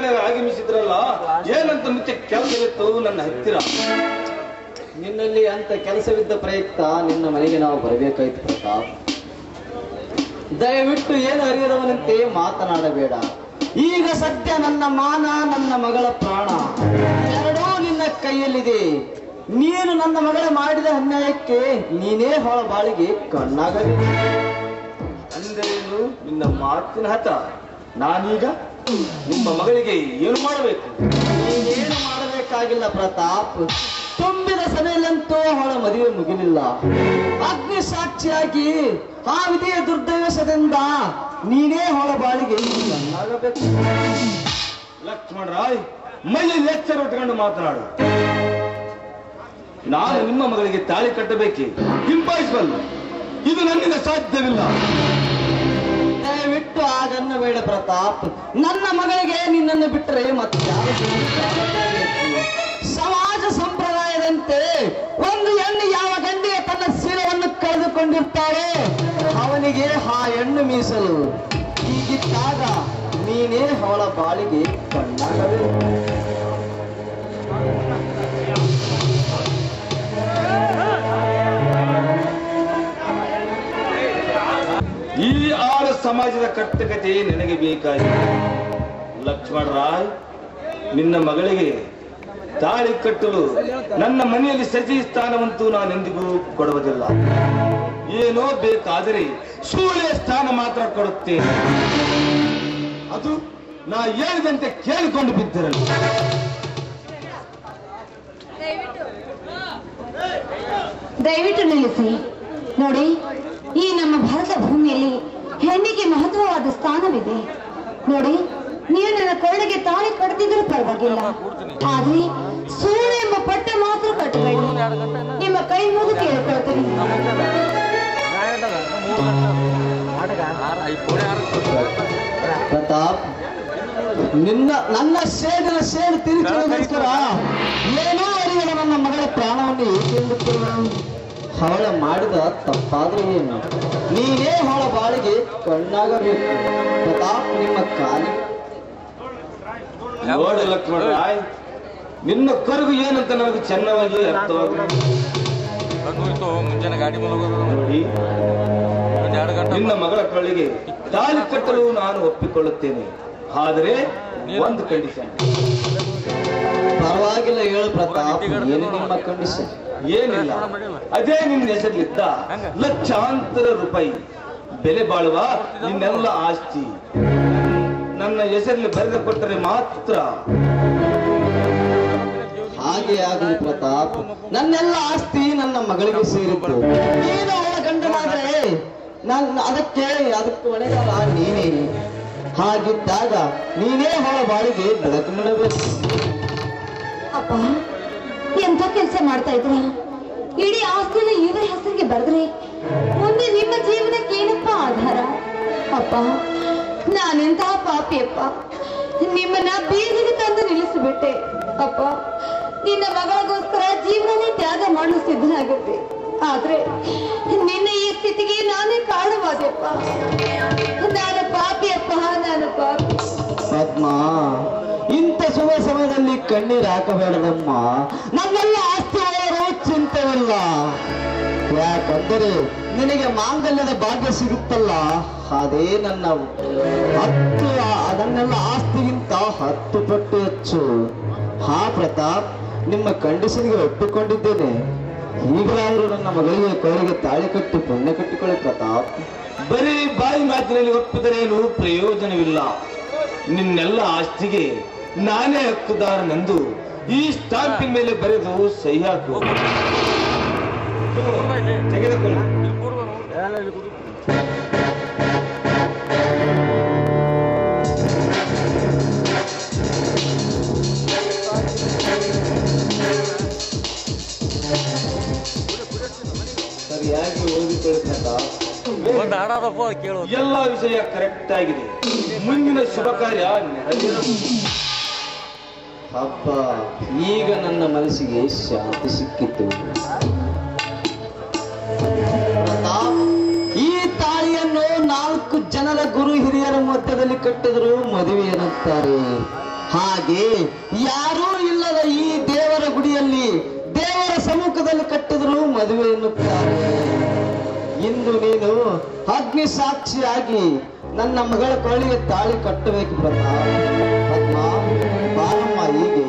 ಅತಿಥಿಗಳೇ ಆಗಮಿಸಿದ್ರಲ್ಲ, ಏನಂತ ಮುಂಚೆ ಕೆಲಸವಿತ್ತು ನನ್ನ ಹತ್ತಿರ. ನಿನ್ನಲ್ಲಿ ಅಂತ ಕೆಲಸವಿದ್ದ ಪ್ರಯುಕ್ತ ನಿನ್ನ ಮನೆಗೆ ನಾವು ಬರಬೇಕಾಯ್ತು ಪ್ರತಾಪ್. ದಯವಿಟ್ಟು ಏನು ಅರಿಯದವನಂತೆ ಮಾತನಾಡಬೇಡ. ಈಗ ಸದ್ಯ ನನ್ನ ಮಾನ, ನನ್ನ ಮಗಳ ಪ್ರಾಣ ಎರಡೂ ನಿನ್ನ ಕೈಯಲ್ಲಿದೆ. ನೀನು ನನ್ನ ಮಗಳ ಮಾಡಿದ ಅನ್ಯಾಯಕ್ಕೆ ನೀನೇ ಹೊಳ ಬಾಳಿಗೆ ಕಣ್ಣಾಗಬೇಕು ಅಂದರೇನು? ನಿನ್ನ ಮಾತಿನ ಹತ ನಾನೀಗ ನಿಮ್ಮ ಮಗಳಿಗೆ ಏನು ಮಾಡಬೇಕು? ನೀನೇನು ಮಾಡಬೇಕಾಗಿಲ್ಲ ಪ್ರತಾಪ್. ತುಂಬಿದ ಸಭೆಯಲ್ಲಂತೂ ಅವಳ ಮದುವೆ ಮುಗಿಲಿಲ್ಲ. ಅಗ್ನಿ ಸಾಕ್ಷಿಯಾಗಿ ಆ ವಿಧಿಯ ದುರ್ದೈವಸದಿಂದ ನೀನೇ ಅವಳ ಬಾಳಿಗೆ ಲಕ್ಷ್ಮಣ ರಾಯ್ ಮೈಯಲ್ಲಿ ಲೆಚ್ಚರ್ ಇಟ್ಕೊಂಡು ಮಾತನಾಡು. ನಾನು ನಿಮ್ಮ ಮಗಳಿಗೆ ತಾಳಿ ಕಟ್ಟಬೇಕೆ? ಇಂಪಾಸಿಬಲ್ ಇದು ನನ್ನಿಂದ ಸಾಧ್ಯವಿಲ್ಲ. ದಯವಿಟ್ಟು ಆಗನ್ನ ಬೇಡ ಪ್ರತಾಪ್. ನನ್ನ ಮಗಳಿಗೆ ನಿನ್ನನ್ನು ಬಿಟ್ಟರೆ ಮತ್ತೆ ಸಮಾಜ ಸಂಪ್ರದಾಯದಂತೆ ಒಂದು ಹೆಣ್ಣು ಯಾವ ಗಂಡಿಗೆ ತನ್ನ ಶಿರವನ್ನು ಕಳೆದುಕೊಂಡಿರ್ತಾರೆ ಅವನಿಗೆ ಆ ಹೆಣ್ಣು ಮೀಸಲು. ಹೀಗಿದ್ದಾಗ ನೀನೇ ಅವಳ ಬಾಳಿಗೆ ಕಣ್ಣಾಗಬೇಕು ಸಮಾಜದ ಕಟ್ಟಕತೆ ನಿನಗೆ ಬೇಕಾಗಿದೆ. ಲಕ್ಷ್ಮಣ ರಾಯ್, ನಿನ್ನ ಮಗಳಿಗೆ ತಾಳಿ ಕಟ್ಟಲು ನನ್ನ ಮನೆಯಲ್ಲಿ ಸತಿ ಸ್ಥಾನವಂತೂ ನಾನು ಎಂದಿಗೂ ಕೊಡುವುದಿಲ್ಲ. ಏನೋ ಬೇಕಾದರೆ ಸೂಳೆ ಸ್ಥಾನ ಮಾತ್ರ ಕೊಡುತ್ತೇನೆ. ಅದು ನಾ ಹೇಳಿದಂತೆ ಕೇಳಿಕೊಂಡು ಬಿದ್ದಿರಲಿ. ದಯವಿಟ್ಟು ನಿಲ್ಲಿಸಿ. ನೋಡಿ, ಈ ನಮ್ಮ ಭಾರತ ಭೂಮಿಯಲ್ಲಿ ಹೆಣ್ಣಿಗೆ ಮಹತ್ವವಾದ ಸ್ಥಾನವಿದೆ. ನೋಡಿ ನೀವು ನನ್ನ ಕೊರಳಿಗೆ ತಾಳಿ ಕಟ್ಟಿದ್ರೂ ಪರವಾಗಿಲ್ಲ. ಆದ್ರೆ ಸೂರ್ಯ ಎಂಬ ಪಟ್ಟ ಮಾತ್ರ ಕಟ್ಟಬೇಡಿ ನಿಮ್ಮ ಕೈ ಮುಗಿದು ಕೇಳ್ಕೊಳ್ತೀನಿ. ಪ್ರತಾಪ್ ನಿನ್ನ ನನ್ನ ಶೇಡಿನ ಶೇಡ್ ತಿರುಚೋದಕ್ಕೋಸ್ಕರ ಏನೋ ಅರಿಯದ ನನ್ನ ಮಗಳ ಪ್ರಾಣವನ್ನು ಏಕೆ? ಅವಳ ಮಾಡಿದ ತಪ್ಪಾದ್ರೆ ಏನು? ನೀನೇ ಅವಳ ಬಾಳಿಗೆ ಕಣ್ಣಾಗಬೇಕು ಪ್ರತಾಪ್ ನಿಮ್ಮ ಕಾಲಿ. ನೋಡಿ ಲಕ್ಷ್ಮಣ ನಿನ್ನ ಕರುಗು ಏನಂತ ನನಗೆ ಚೆನ್ನಾಗಿ ಅರ್ಥವಾಗುತ್ತೆ ಮುಂಜಾನೆ ಗಾಡಿ ನೋಡಿ. ನಿನ್ನ ಮಗಳ ಕಳ್ಳಿಗೆ ತಾಲಿ ಕಟ್ಟಲು ನಾನು ಒಪ್ಪಿಕೊಳ್ಳುತ್ತೇನೆ. ಆದರೆ ಒಂದು ಕಂಡೀಷನ್ ಪರವಾಗಿಲ್ಲ ಹೇಳು ಪ್ರತಾಪ್ ಏನು ನಿಮ್ಮ ಕಂಡೀಷನ್ ಏನಿಲ್ಲ. ಅದೇ ನಿನ್ನ ಹೆಸರಲ್ಲಿದ್ದ ಲಕ್ಷಾಂತರ ರೂಪಾಯಿ. ಬೆಲೆ ಬಾಳುವ ನಿನ್ನೆಲ್ಲ ಆಸ್ತಿ. ನನ್ನ ಹೆಸರಲ್ಲಿ ಬರೆದು ಕೊಟ್ಟರೆ ಮಾತ್ರ. ಹಾಗೆ ಆಗಲಿ ಪ್ರತಾಪ್. ನನ್ನೆಲ್ಲ ಆಸ್ತಿ ನನ್ನ ಮಗಳಿಗೆ ಸೇರಿತ್ತು. ನೀನು ಅವಳ ಗಂಡನಾದ್ರೆ ನನ್ನ ಅದಕ್ಕೆ ಅದಕ್ಕೆ ಹೊಣೆಗಾರ ನೀನೇ. ಹಾಗಿದ್ದಾಗ ನೀನೇ ಅವಳ ಬಾಳಿಗೆ ಬೆಳಕು ನೀಡಬೇಕು ಎಂತ ಕೆಲಸ ಮಾಡ್ತಾ ಇದ್ರಿ? ಇಡೀ ಆಸ್ತಿನ ಇವರ ಹೆಸರಿಗೆ ಬರೆದ್ರಿ. ಮುಂದೆ ನಿಮ್ಮ ಜೀವನಕ್ಕೆ ಏನಪ್ಪ ಆಧಾರ? ಅಪ್ಪ, ನಾನೆಂತಹ ಪಾಪಿಯಪ್ಪ, ನಿಮ್ಮನ್ನ ಬೀದಿಗೆ ತಂದು ನಿಲ್ಲಿಸಿಬಿಟ್ಟೆ. ಅಪ್ಪ, ನಿನ್ನ ಮಗಳಿಗೋಸ್ಕರ ಜೀವನನೇ ತ್ಯಾಗ ಮಾಡಲು ಸಿದ್ಧನಾಗುತ್ತೆ ಆದ್ರೆ ನಿನ್ನ ಈ ಸ್ಥಿತಿಗೆ ನಾನೇ ಕಾರಣವಾದೆಪ್ಪ. ನಾನು ಪಾಪಿಯಪ್ಪ, ನಾನು ಪಾಪಿ. ಪದ್ಮ, ಇಂಥ ಶುಭ ಸಮಯದಲ್ಲಿ ಕಣ್ಣೀರು ಹಾಕಬೇಡದಮ್ಮ. ಚಿಂತೆವಿಲ್ಲ ಯಾಕಂದರೆ ನಿನಗೆ ಮಾಂಗಲ್ಯದ ಭಾಗ್ಯ ಸಿಗುತ್ತಲ್ಲ, ಅದೇ ನನ್ನ ಹತ್ತು ಅದನ್ನೆಲ್ಲ ಆಸ್ತಿಗಿಂತ ಹತ್ತು ಪಟ್ಟು ಹೆಚ್ಚು. ಹಾ, ಪ್ರತಾಪ್, ನಿಮ್ಮ ಕಂಡೀಷನ್ಗೆ ಒಪ್ಪಿಕೊಂಡಿದ್ದೇನೆ. ಈಗಲಾದರೂ ನನ್ನ ಮಗಳಿಗೆ ಕೈಗೆ ತಾಳಿ ಕಟ್ಟಿ ಪುಣ್ಯ ಕಟ್ಟಿಕೊಳ್ಳಿ, ಪ್ರತಾಪ್. ಬರೀ ಬಾಯಿ ಮಾತಿನಲ್ಲಿ ಒಪ್ಪಿದರೇನು ಪ್ರಯೋಜನವಿಲ್ಲ. ನಿನ್ನೆಲ್ಲ ಆಸ್ತಿಗೆ ನಾನೇ ಹಕ್ಕುದಾರನೆಂದು ಈ ಸ್ಟಾಂಪಿನ ಮೇಲೆ ಬರೆದು ಸಹಿ ಹಾಕು ತೆಗೆದುಕೊಳ್ಳಿ ಸರಿಯಾಗಿ ಓದಿಕೊಳ್ಳಿ ಪ್ರತಾಪ್ ಒಂದ್ ಹಾಡದಪ್ಪ ಕೇಳು. ಎಲ್ಲ ವಿಷಯ ಕರೆಕ್ಟ್ ಆಗಿದೆ. ಮುಂದಿನ ಶುಭ ಕಾರ್ಯ ಅಪ್ಪ ಹಬ್ಬ ಈಗ ನನ್ನ ಮನಸ್ಸಿಗೆ ಶಾಂತಿ ಸಿಕ್ಕಿತು. ಮಧ್ಯದಲ್ಲಿ ಕಟ್ಟಿದ್ರು ಮದುವೆ ಎನ್ನುತ್ತಾರೆ. ಹಾಗೆ ಯಾರೂ ಇಲ್ಲದ ಈ ದೇವರ ಗುಡಿಯಲ್ಲಿ ದೇವರ ಸಮ್ಮುಖದಲ್ಲಿ ಕಟ್ಟಿದ್ರು ಮದುವೆ ಎನ್ನುತ್ತಾರೆ. ಇಂದು ನೀನು ಅಗ್ನಿ ಸಾಕ್ಷಿಯಾಗಿ ನನ್ನ ಮಗಳ ಕೊಳ್ಳಿಗೆ ತಾಳಿ ಕಟ್ಟಬೇಕು ಪ್ರತಾಪ್ ಪದ್ಮ ಬಾರಮ್ಮ ಹೀಗೆ.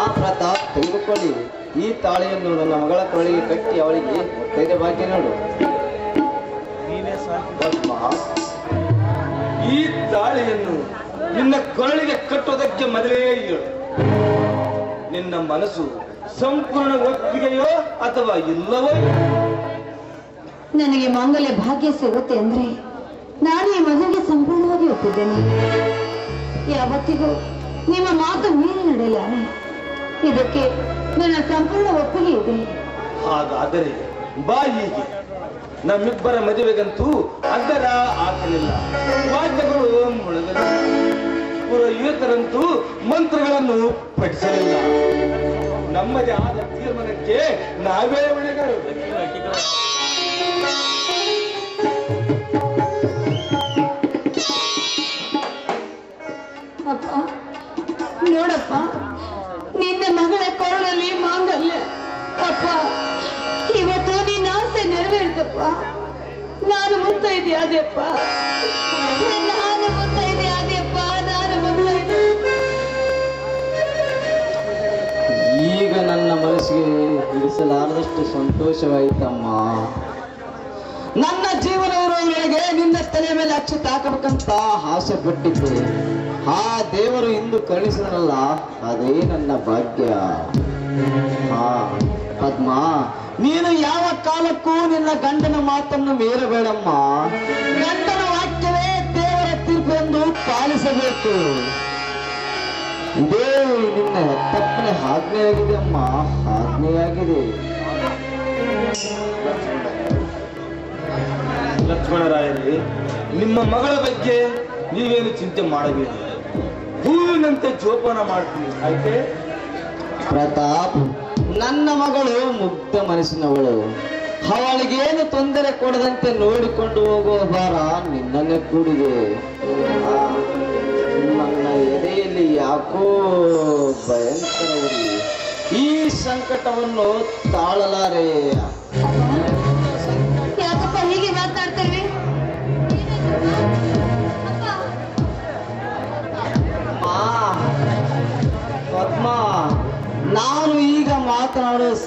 ಆ ಪ್ರತಾಪ್ ತೆಗೆದುಕೊಳ್ಳಿ. ಈ ತಾಳಿಯನ್ನು ನನ್ನ ಮಗಳ ಕೊಳ್ಳಿಗೆ ಕಟ್ಟಿ ಅವಳಿಗೆ ಮುತ್ತೈದೆ ಬಾಕಿ ನೋಡು. ಈ ತಾಳಿಯನ್ನು ನಿನ್ನ ಕೊರಳಿಗೆ ಕಟ್ಟೋದಕ್ಕೆ ಮೊದಲೇ ಹೇಳು ನಿನ್ನ ಮನಸ್ಸು ಸಂಪೂರ್ಣ ಒಪ್ಪಿಗೆಯೋ ಅಥವಾ ಇಲ್ಲವೋ? ನನಗೆ ಮಾಂಗಲ್ಯ ಭಾಗ್ಯ ಸಿಗುತ್ತೆ ಅಂದ್ರೆ ನಾನು ಈ ಮದುವೆಗೆ ಸಂಪೂರ್ಣವಾಗಿ ಒಪ್ಪಿದ್ದೇನೆ. ಯಾವತ್ತಿಗೂ ನಿಮ್ಮ ಮಾತು ಮೀರಿ ನಡೆಯಲ್ಲ ಇದಕ್ಕೆ ನನ್ನ ಸಂಪೂರ್ಣ ಒಪ್ಪಿಗೆ ಇದೆ. ಹಾಗಾದರೆ ಬಾಯಿಗೆ ನಮ್ಮಿಬ್ಬರ ಮದುವೆಗಂತೂ ಅದರ ಆಗಲಿಲ್ಲ ವಾದ್ಯಗಳು ಪುರೋಹಿತರಂತೂ ಮಂತ್ರಗಳನ್ನು ಪಠಿಸಲಿಲ್ಲ. ನಮ್ಮದೇ ಆದ ತೀರ್ಮಾನಕ್ಕೆ ನಾವೇ ಉಳಿದರು ಅಪ್ಪ, ನೋಡಪ್ಪ, ನಿನ್ನ ಮಗಳ ಕೊರಳಲ್ಲಿ ಮಾಂಗಲ್ಯ. ಅಪ್ಪ ನೆರವೇರ್ತಪ್ಪ ನಾನು ಮುತ್ತೈದೆ ಅದೆಪ್ಪ ನಾನು ಮುತ್ತೈದೆ ನಾನು ಮುತ್ತೈದೆ ಈಗ ನನ್ನ ಮನಸ್ಸಿಗೆ ಇರಿಸಲಾರದಷ್ಟು ಸಂತೋಷವಾಯಿತಮ್ಮ. ನನ್ನ ಜೀವನ ಇರೋವರೆಗೆ ನಿನ್ನ ತಲೆ ಮೇಲೆ ಅಚ್ಚು ಹಾಕಬೇಕಂತ ಆಸೆ ಪಟ್ಟಿದ್ದೆ. ಆ ದೇವರು ಇಂದು ಕರುಣಿಸಿದ್ರಲ್ಲ ಅದೇ ನನ್ನ ಭಾಗ್ಯ. ಪದ್ಮ ನೀನು ಯಾವ ಕಾಲಕ್ಕೂ ನಿನ್ನ ಗಂಡನ ಮಾತನ್ನು ಮೀರಬೇಡಮ್ಮ. ಗಂಡನ ವಾಕ್ಯವೇ ದೇವರ ತೀರ್ಪೆಂದು ಪಾಲಿಸಬೇಕು. ಇದೇ ನಿನ್ನ ತಪ್ಪನೆ ಆಜ್ಞೆಯಾಗಿದೆ ಅಮ್ಮ ಆಜ್ಞೆಯಾಗಿದೆ. ಲಕ್ಷ್ಮಣರಾಯರೇ ನಿಮ್ಮ ಮಗಳ ಬಗ್ಗೆ ನೀವೇನು ಚಿಂತೆ ಮಾಡಬೇಡಿ. ಹೂವಿನಂತೆ ಜೋಪಾನ ಮಾಡ್ತೀನಿ. ಆಯ್ತೆ? ಪ್ರತಾಪ್ ನನ್ನ ಮಗಳು ಮುಗ್ಧ ಮನಸ್ಸಿನವಳು. ಅವಳಿಗೇನು ತೊಂದರೆ ಕೊಡದಂತೆ ನೋಡಿಕೊಂಡು ಹೋಗುವ ಭಾರ ನಿನ್ನನ್ನೇ ಕೂಡಿದೆ. ನನ್ನ ಎದೆಯಲ್ಲಿ ಯಾಕೋ ಭಯಂಕರ ಈ ಸಂಕಟವನ್ನು ತಾಳಲಾರೆ.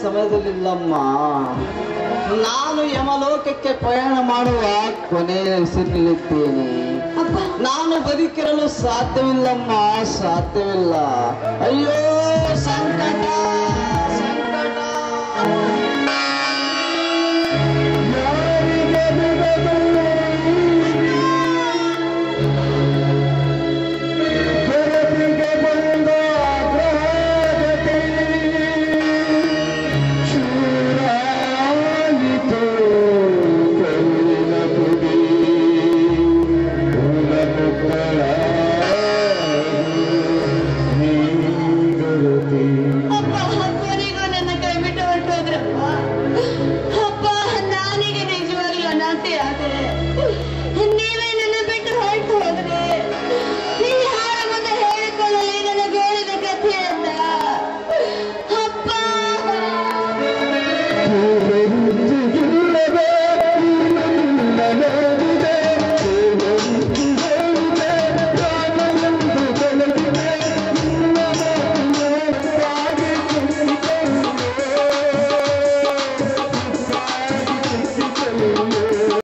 ಸಮಯದಲ್ಲಿಲ್ಲಮ್ಮ. ನಾನು ಯಮಲೋಕಕ್ಕೆ ಪ್ರಯಾಣ ಮಾಡುವ ಕೊನೆಯ ಹೆಸರಿನಲ್ಲಿದ್ದೇನೆ. ನಾನು ಬದುಕಿರಲು ಸಾಧ್ಯವಿಲ್ಲಮ್ಮ ಸಾಧ್ಯವಿಲ್ಲ. ಅಯ್ಯೋ ಸಂಕಟ ಸಂಕಟ.